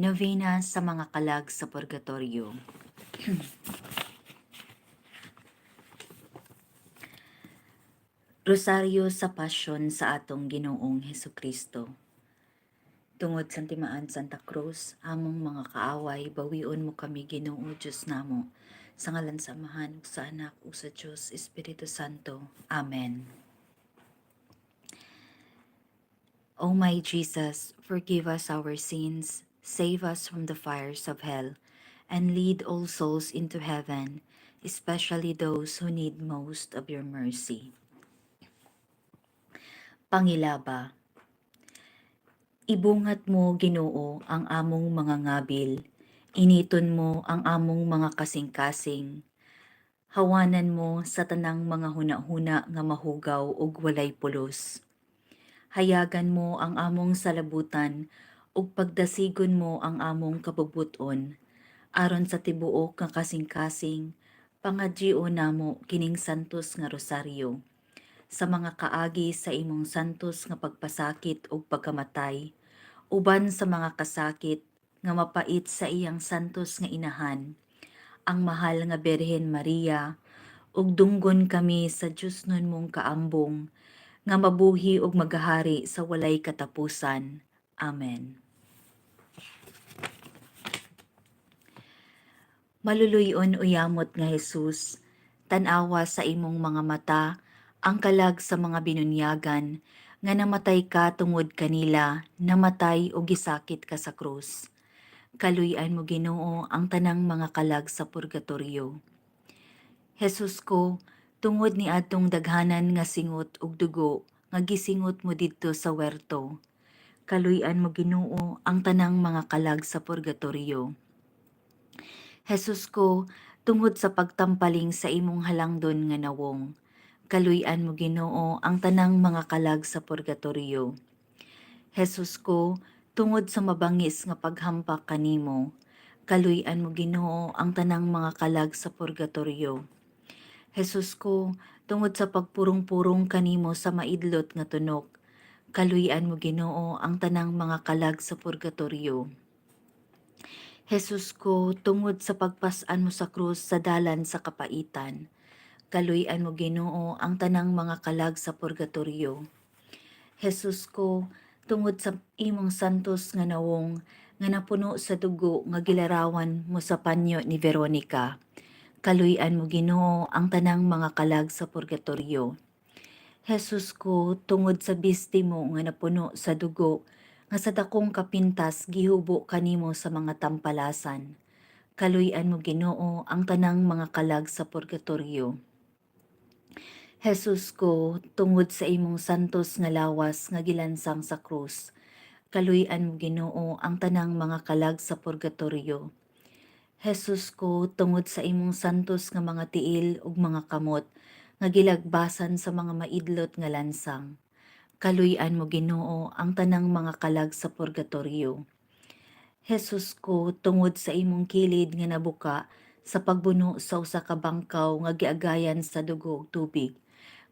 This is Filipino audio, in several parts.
Novena sa mga kalag sa purgatorio. Rosaryo sa Pasyon sa atong Ginoong Heso Kristo. Tungod sa timaan Santa Cruz, among mga kaaway, bawion mo kami Ginoo Diyos namo, sa ngalan sa Amahan ug sa Anak ug sa Diyos Espiritu Santo. Amen. O my Jesus, forgive us our sins, save us from the fires of hell, and lead all souls into heaven, especially those who need most of your mercy. Pangilaba, Ibungat mo, Ginoo, ang among mga ngabil, initon mo ang among mga kasing-kasing, hawanan mo sa tanang mga huna-huna nga mahugaw ug walay pulos. Hayagan mo ang among salabutan ug pagdasigon mo ang among kabubuton. Aron sa tibuok nga kasing-kasing pangadyo namo kining santos nga rosaryo. Sa mga kaagi sa imong santos nga pagpasakit ug pagkamatay uban sa mga kasakit nga mapait sa iyang santos nga inahan. Ang mahal nga Birhen Maria ug dunggon kami sa Dios nun mong kaambong nga mabuhi ug magahari sa walay katapusan. Amen. Maluluyon uyamot nga Jesus, tanawa sa imong mga mata, ang kalag sa mga binunyagan, nga namatay ka tungod kanila, namatay o gisakit ka sa krus. Kaluyan mo ginoo ang tanang mga kalag sa purgatorio. Jesus ko, tungod ni atong daghanan nga singot ug dugo, nga gisingot mo didto sa werto. Kaluyan mo ginoo ang tanang mga kalag sa purgatorio. Jesus ko, tungod sa pagtampaling sa imong halangdon nga nawong, kaluyan mo Ginoo ang tanang mga kalag sa purgatorio. Jesus ko, tungod sa mabangis nga paghampak kanimo, kaluyan mo Ginoo ang tanang mga kalag sa purgatorio. Jesus ko, tungod sa pagpurong-purong kanimo sa maidlot nga tunok, kaluyan mo Ginoo ang tanang mga kalag sa purgatorio. Jesus ko, tungod sa pagpasan mo sa krus sa dalan sa kapaitan, kaluyan mo Ginoo ang tanang mga kalag sa purgatorio. Jesus ko, tungod sa imong santos nga nawong nga napuno sa dugo nga gilarawan mo sa panyo ni Veronica. Kaluyan mo Ginoo ang tanang mga kalag sa purgatorio. Jesus ko, tungod sa bisti mo nga napuno sa dugo nga sa dakong kapintas gihubo kanimo sa mga tampalasan. Kaluyan mo Ginoo ang tanang mga kalag sa purgatorio. Jesus ko, tungod sa imong santos nga lawas nga gilansang sa krus, kaluyan mo Ginoo ang tanang mga kalag sa purgatorio. Jesus ko, tungod sa imong santos nga mga tiil ug mga kamot nga gilagbasan sa mga maidlot nga lansang kaluyan mo Ginoo ang tanang mga kalag sa purgatorio. Jesus ko tungod sa imong kilid nga nabuka sa pagbuno sa usa ka bangkaw nga giagayan sa dugo ug tubig.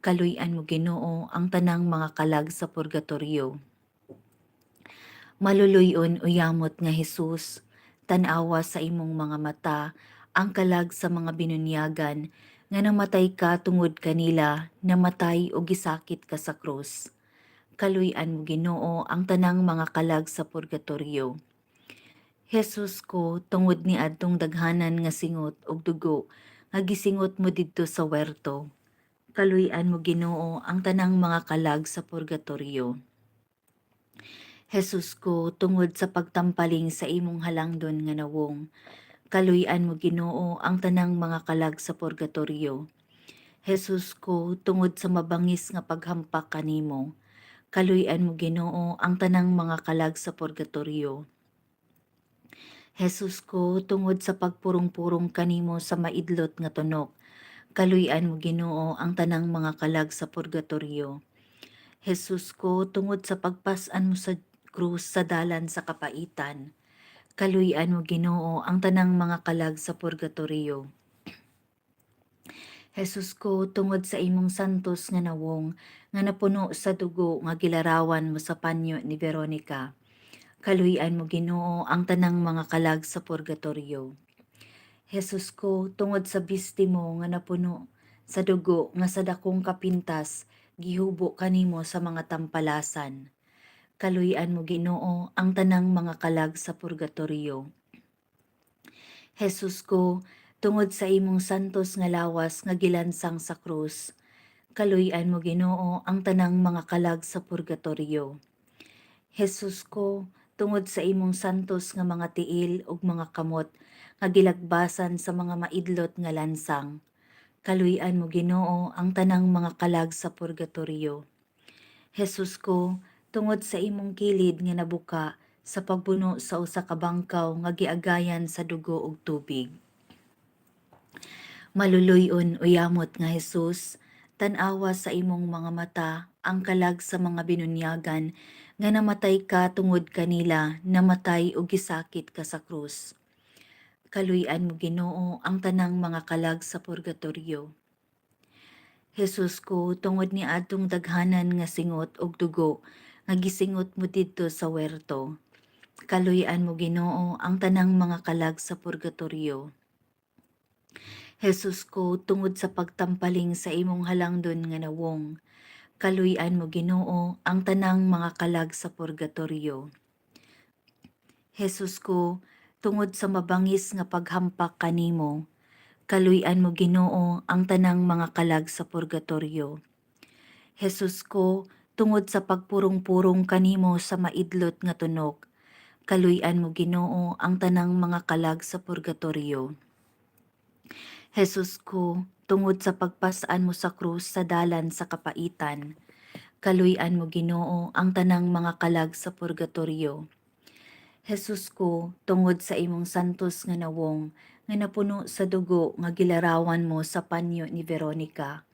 Kaluyan mo Ginoo ang tanang mga kalag sa purgatorio. Maluluyon uyamot nga Jesus, tanawa sa imong mga mata ang kalag sa mga binunyagan nga namatay ka tungod kanila, namatay o gisakit ka sa krus kaluyan mo Ginoo ang tanang mga kalag sa purgatorio. Jesus ko, tungod ni adtong daghanan nga singot ug dugo, nga gisingot mo didto sa werto. Kaluyan mo Ginoo ang tanang mga kalag sa purgatorio. Jesus ko, tungod sa pagtampaling sa imong halangdon nga nawong, kaluyan mo Ginoo ang tanang mga kalag sa purgatorio. Jesus ko, tungod sa mabangis nga paghampak kanimo, kaluyan mo Ginoo ang tanang mga kalag sa purgatorio. Jesus ko, tungod sa pagpurong-purong kanimo sa maidlot nga tunok, kaluyan mo Ginoo ang tanang mga kalag sa purgatorio. Jesus ko, tungod sa pagpasan mo sa krus sa dalan sa kapaitan, kaluyan mo Ginoo ang tanang mga kalag sa purgatorio. Jesus ko, tungod sa imong santos nga nawong, nga napuno sa dugo nga gilarawan mo sa panyo ni Veronica. Kaluyan mo Ginoo ang tanang mga kalag sa purgatorio. Jesus ko, tungod sa bisti mo nga napuno sa dugo nga sa dakong kapintas, gihubo kanimo sa mga tampalasan. Kaluyan mo Ginoo ang tanang mga kalag sa purgatorio. Jesus ko, tungod sa imong santos nga lawas nga gilansang sa krus, kaluyan mo Ginoo ang tanang mga kalag sa purgatorio. Jesus ko, tungod sa imong santos nga mga tiil ug mga kamot nga gilagbasan sa mga maidlot nga lansang. Kaluyan mo Ginoo ang tanang mga kalag sa purgatorio. Jesus ko, tungod sa imong kilid nga nabuka sa pagbuno sa usa ka bangkaw nga giagayan sa dugo ug tubig. Maluluyon uyamot nga Jesus, tan-awa sa imong mga mata ang kalag sa mga binunyagan nga namatay ka tungod kanila, namatay o gisakit ka sa krus. Kaluyan mo Ginoo ang tanang mga kalag sa purgatorio. Jesus ko, tungod ni adtong daghanan nga singot og dugo, nga gisingot mo didto sa werto. Kaluyan mo Ginoo ang tanang mga kalag sa purgatorio. Jesus ko, tungod sa pagtampaling sa imong halangdon nga nawong, kaluyan mo Ginoo ang tanang mga kalag sa purgatorio. Jesus ko, tungod sa mabangis nga paghampak kanimo, kaluyan mo Ginoo ang tanang mga kalag sa purgatorio. Jesus ko, tungod sa pagpurong-purong kanimo sa maidlot nga tunok, kaluyan mo Ginoo ang tanang mga kalag sa purgatorio. Jesus ko, tungod sa pagpasaan mo sa krus sa dalan sa kapaitan, kaluyan mo Ginoo ang tanang mga kalag sa purgatorio. Jesus ko, tungod sa imong santos nga nawong, nga napuno sa dugo nga gilarawan mo sa panyo ni Veronica.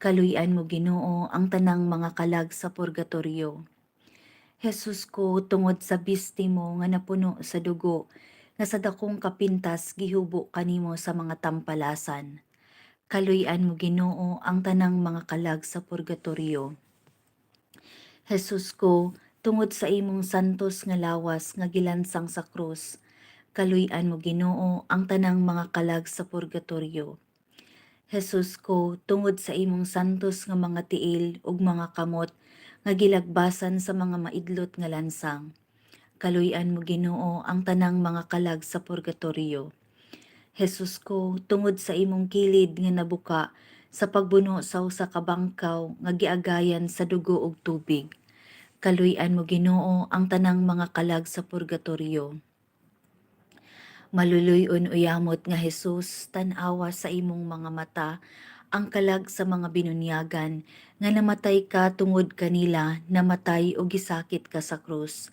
Kaluyan mo Ginoo ang tanang mga kalag sa purgatorio. Jesus ko, tungod sa bisti mo nga napuno sa dugo nga sa dakong kapintas gihubo kanimo sa mga tampalasan. Kaluyan mo Ginoo ang tanang mga kalag sa purgatorio. Jesus ko, tungod sa imong santos nga lawas nga gilansang sa krus, kaluyan mo Ginoo ang tanang mga kalag sa purgatorio. Jesus ko, tungod sa imong santos nga mga tiil ug mga kamot nga gilagbasan sa mga maidlot nga lansang Kaluyan mo Ginoo ang tanang mga kalag sa purgatorio. Jesus ko, tungod sa imong kilid nga nabuka sa pagbuno sa usa ka bangkaw nga giagayan sa dugo ug tubig. Kaluyan mo Ginoo ang tanang mga kalag sa purgatorio. Maluluyon uyamot nga Jesus, tan-awa sa imong mga mata ang kalag sa mga binunyagan nga namatay ka tungod kanila, namatay o gisakit ka sa krus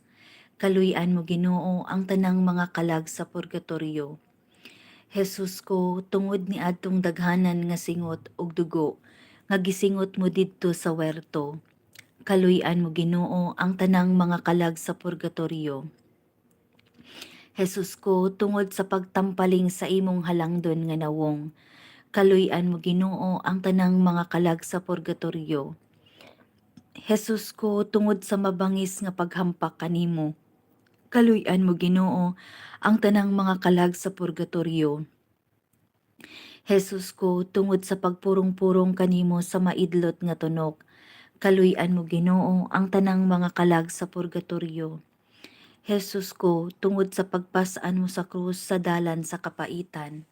Kaluyan mo Ginoo ang tanang mga kalag sa purgatorio. Jesus ko, tungod ni adtong daghanan nga singot ug dugo, nga gisingot mo didto sa werto. Kaluyan mo Ginoo ang tanang mga kalag sa purgatorio. Jesus ko, tungod sa pagtampaling sa imong halangdon nga nawong, kaluyan mo Ginoo ang tanang mga kalag sa purgatorio. Jesus ko, tungod sa mabangis nga paghampak kanimo, Kaluyan mo Ginoo ang tanang mga kalag sa purgatorio. Jesus ko, tungod sa pagpurong-purong kanimo sa maidlot nga tunok, kaluyan mo Ginoo ang tanang mga kalag sa purgatorio. Jesus ko, tungod sa pagpasaan mo sa krus sa dalan sa kapaitan,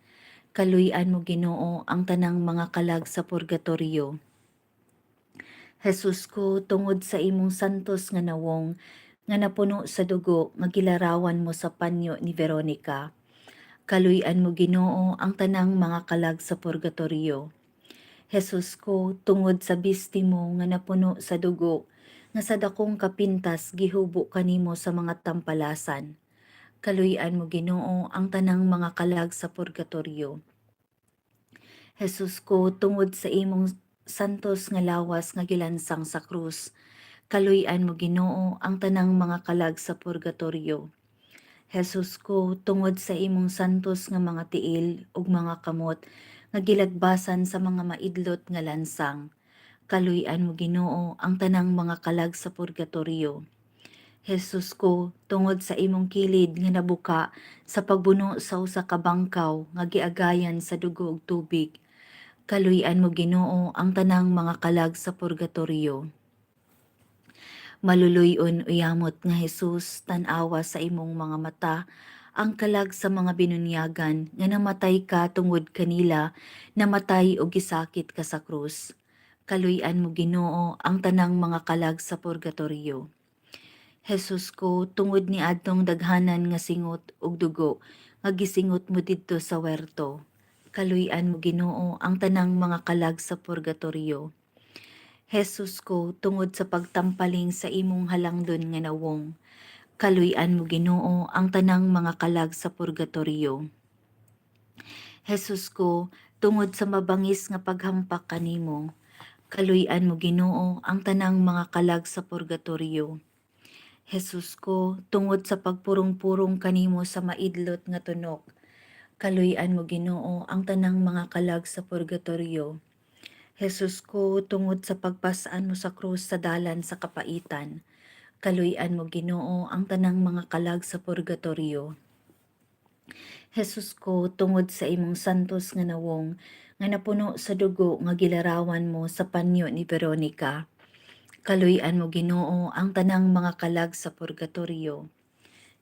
kaluyan mo Ginoo ang tanang mga kalag sa purgatorio. Jesus ko, tungod sa imong santos nga nawong, nga napuno sa dugo nga gilarawan mo sa panyo ni Veronica. Kaluyan mo Ginoo ang tanang mga kalag sa purgatorio. Jesus ko, tungod sa bisti mo nga napuno sa dugo, nga sa dakong kapintas gihubo kanimo sa mga tampalasan. Kaluyan mo Ginoo ang tanang mga kalag sa purgatorio. Jesus ko, tungod sa imong santos nga lawas nga gilansang sa krus, Kaluyan mo Ginoo ang tanang mga kalag sa purgatorio. Jesus ko, tungod sa imong santos nga mga tiil ug mga kamot nga gilagbasan sa mga maidlot nga lansang. Kaluyan mo Ginoo ang tanang mga kalag sa purgatorio. Jesus ko, tungod sa imong kilid nga nabuka sa pagbuno sa usa ka bangkaw nga giagayan sa dugo ug tubig, kaluy-an mo Ginoo ang tanang mga kalag sa purgatorio. Maluluyon uyamot nga Jesus, tanawa sa imong mga mata, ang kalag sa mga binunyagan nga namatay ka tungod kanila, namatay o gisakit ka sa krus. Kaluy-an mo Ginoo ang tanang mga kalag sa purgatorio. Jesus ko, tungod ni adtong daghanan nga singot ug dugo, nga gisingot mo didto sa werto. Kaluy-an mo Ginoo ang tanang mga kalag sa purgatorio. Jesus ko, tungod sa pagtampaling sa imong halangdon nga nawong, kaluy-an mo Ginoo ang tanang mga kalag sa purgatorio. Jesus ko, tungod sa mabangis nga paghampak kanimo, kaluy-an mo Ginoo ang tanang mga kalag sa purgatorio. Jesus ko, tungod sa pagpurong-purong kanimo sa maidlot nga tunok, kaluy-an mo Ginoo ang tanang mga kalag sa purgatorio. Jesus ko, tungod sa pagpasaan mo sa krus sa dalan sa kapaitan, kaluy-an mo Ginoo ang tanang mga kalag sa purgatorio. Jesus ko, tungod sa imong santos nga nawong, nga napuno sa dugo nga gilarawan mo sa panyo ni Veronica, Kaluyan mo Ginoo ang tanang mga kalag sa purgatorio.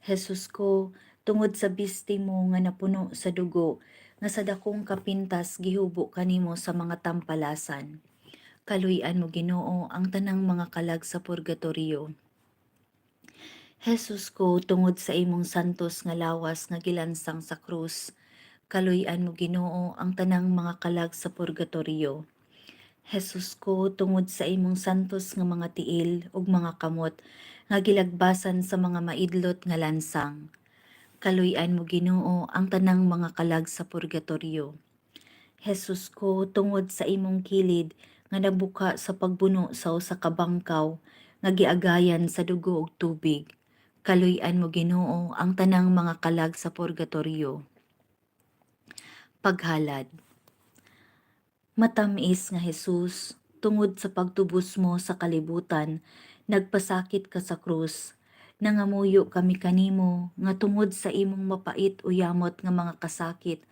Jesus ko, tungod sa bisti mo nga napuno sa dugo, nga sa dakong kapintas gihubo kanimo sa mga tampalasan. Kaluyan mo Ginoo ang tanang mga kalag sa purgatorio. Jesus ko, tungod sa imong santos nga lawas nga gilansang sa krus, kaluyan mo Ginoo ang tanang mga kalag sa purgatorio. Jesus ko, tungod sa imong santos nga mga tiil ug mga kamot, nga gilagbasan sa mga maidlot nga lansang. Kaluyan mo Ginoo ang tanang mga kalag sa purgatorio. Jesus ko, tungod sa imong kilid nga nabuka sa pagbuno sa usa ka bangkaw nga giagayan sa dugo ug tubig. Kaluyan mo Ginoo ang tanang mga kalag sa purgatorio. Paghalad Matamis nga Jesus, tungod sa pagtubos mo sa kalibutan, nagpasakit ka sa krus. Nangamuyo kami kanimo nga tungod sa imong mapait o yamot nga mga kasakit.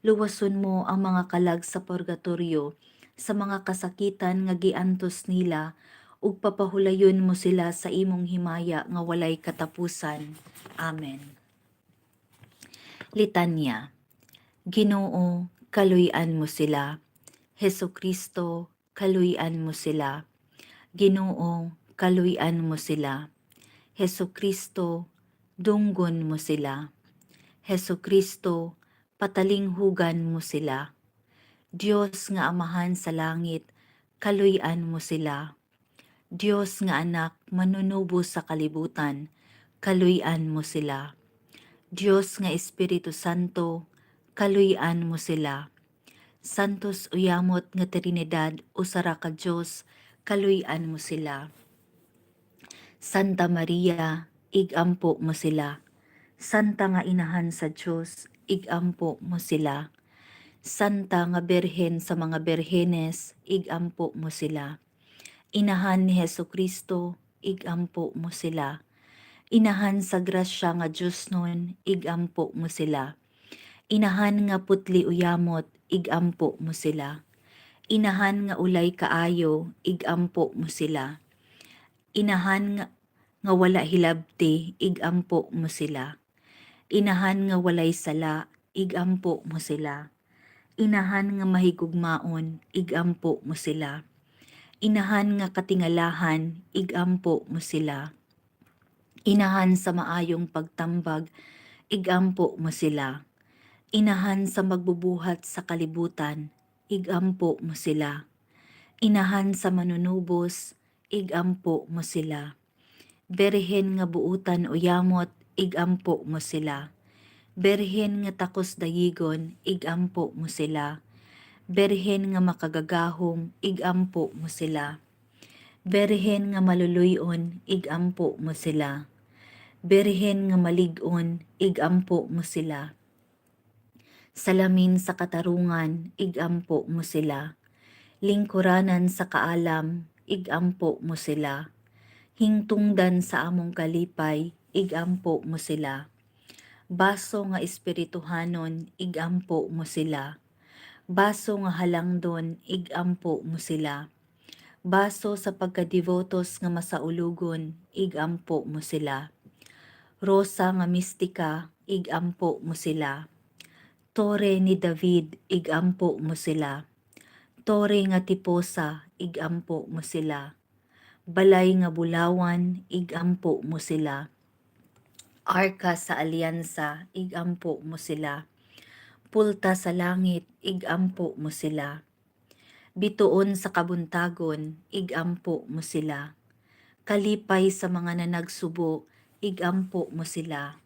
Luwason mo ang mga kalag sa purgatorio sa mga kasakitan nga giantos nila ug papahulayon mo sila sa imong himaya nga walay katapusan. Amen. Litanya Ginoo, kaluyan mo sila Heso Kristo, kaluyan mo sila. Ginoo, kaluyan mo sila. Heso Kristo, dunggon mo sila. Heso Kristo, patalinghugan mo sila. Diyos nga amahan sa langit, kaluyan mo sila. Diyos nga anak, manunubo sa kalibutan, kaluyan mo sila. Diyos nga Espiritu Santo, kaluyan mo sila Santos uyamot nga Trinidad usara ka Dios kaluy-an mo sila. Santa Maria, igampo mo sila. Santa nga inahan sa Dios, igampo mo sila. Santa nga berhen sa mga berhenes, igampo mo sila. Inahan ni Heso Kristo, igampo mo sila. Inahan sa grasya nga Diyos nun, igampo mo sila. Inahan nga putli uyamot, igampo mo sila. Inahan nga ulay kaayo, igampo mo sila. Inahan nga, nga wala hilabti, igampo mo sila. Inahan nga walay sala, igampo mo sila. Inahan nga mahigugmaon, igampo mo sila. Inahan nga katingalahan, igampo mo sila. Inahan sa maayong pagtambag, igampo mo sila Inahan sa magbubuhat sa kalibutan, igampo mo sila. Inahan sa manunubos, igampo mo sila. Berhen nga buutan o yamot, igampo mo sila. Berhen nga takos dayigon, igampo mo sila. Berhen nga makagagahom, igampo mo sila. Berhen nga maluluyon, igampo mo sila. Berhen nga maligon, igampo mo sila salamin sa katarungan, igampo mo sila. Lingkuranan sa kaalam, igampo mo sila. hingtungdan sa among kalipay, igampo mo sila. Baso nga espirituhanon, igampo mo sila. Baso nga halangdon, igampo mo sila. Baso sa pagkadivotos nga masaulugon, igampo mo sila. Rosa nga mistika, igampo mo sila. Tore ni David, igampo mo sila. Tore nga tiposa, igampo mo sila. Balay nga bulawan, igampo mo sila. Arka sa alyansa, igampo mo sila. Pulta sa langit, igampo mo sila. Bituon sa kabuntagon, igampo mo sila. Kalipay sa mga nanagsubo, igampo mo sila.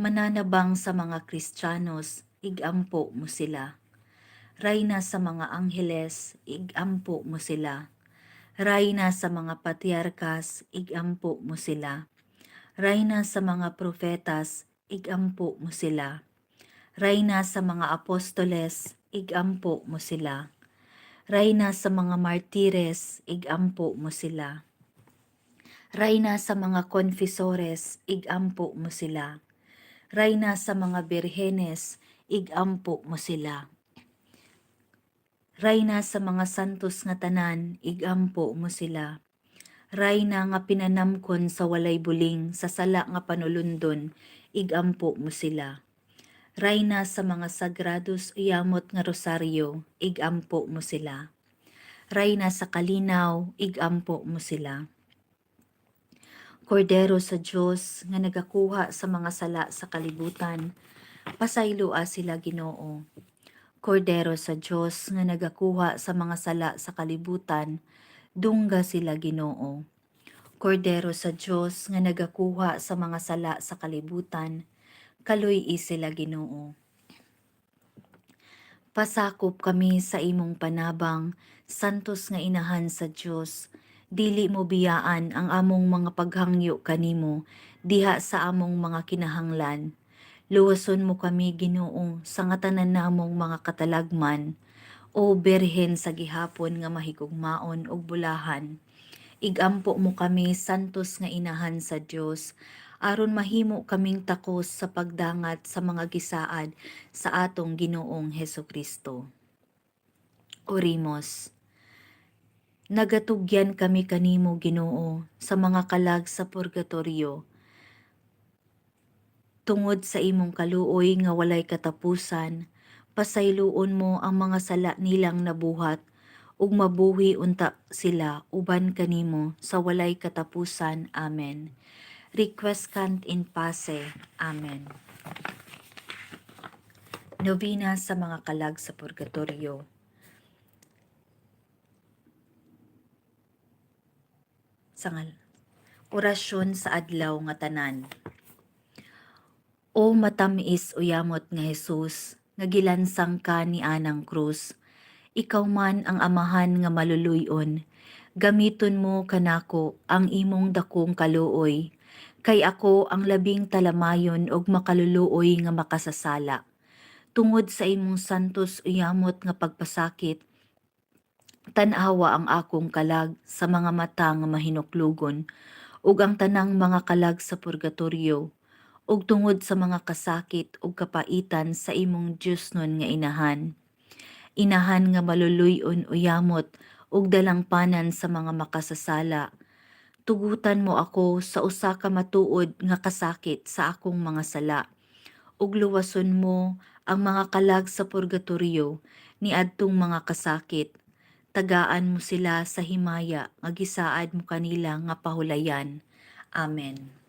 Mananabang sa mga Kristiyanos, igampo mo sila. Rayna sa mga angheles, igampo mo sila. Rayna sa mga patriarkas, igampo mo sila. Rayna sa mga profetas, igampo mo sila. Rayna sa mga apostoles, igampo mo sila. Rayna sa mga martires, igampo mo sila. Rayna sa mga konfesores, igampo mo sila. Rayna sa mga birhenes, igampo mo sila. Rayna sa mga santos nga tanan, igampo mo sila. Rayna nga pinanamkon sa walay buling, sa sala nga panulundon, igampo mo sila. Rayna sa mga sagrados iyamot nga rosaryo, igampo mo sila. Rayna sa kalinaw, igampo mo sila. Kordero sa Diyos nga nagakuha sa mga sala sa kalibutan, pasaylua sila Ginoo. Kordero sa Diyos nga nagakuha sa mga sala sa kalibutan, dungga sila Ginoo. Kordero sa Diyos nga nagakuha sa mga sala sa kalibutan, kaluy sila Ginoo. Pasakop kami sa imong panabang, santos nga inahan sa Diyos, dili mo biyaan ang among mga paghangyo kanimo diha sa among mga kinahanglan. Luwason mo kami Ginoo sa nga tanan namong mga katalagman o berhen sa gihapon nga mahigugmaon ug bulahan. Igampo mo kami santos nga inahan sa Dios aron mahimo kaming takos sa pagdangat sa mga gisaad sa atong Ginoong Heso Kristo. Orimos. Nagatugyan kami kanimo Ginoo sa mga kalag sa purgatorio tungod sa imong kaluoy nga walay katapusan, pasayloon mo ang mga sala nilang nabuhat, ug mabuhi unta sila uban kanimo sa walay katapusan. Amen. Request cant in pace. Amen. Novena sa mga kalag sa purgatorio. Sangal. Orasyon sa adlaw nga tanan. O matamis uyamot nga Jesus, nga gilansang ka ni anang krus, ikaw man ang amahan nga maluluyon, gamiton mo kanako ang imong dakong kaluoy, kay ako ang labing talamayon og makaluluoy nga makasasala. Tungod sa imong santos uyamot nga pagpasakit, tanawa ang akong kalag sa mga mata nga mahinuklugon, ug ang tanang mga kalag sa purgatorio, ug tungod sa mga kasakit ug kapaitan sa imong Dios nun nga inahan. Inahan nga maluluyon uyamot ug dalangpanan sa mga makasasala. Tugutan mo ako sa usa ka matuod nga kasakit sa akong mga sala. Ug luwason mo ang mga kalag sa purgatorio ni adtong mga kasakit. Tagaan mo sila sa himaya nga gisaad mo kanila nga pahulayan. Amen.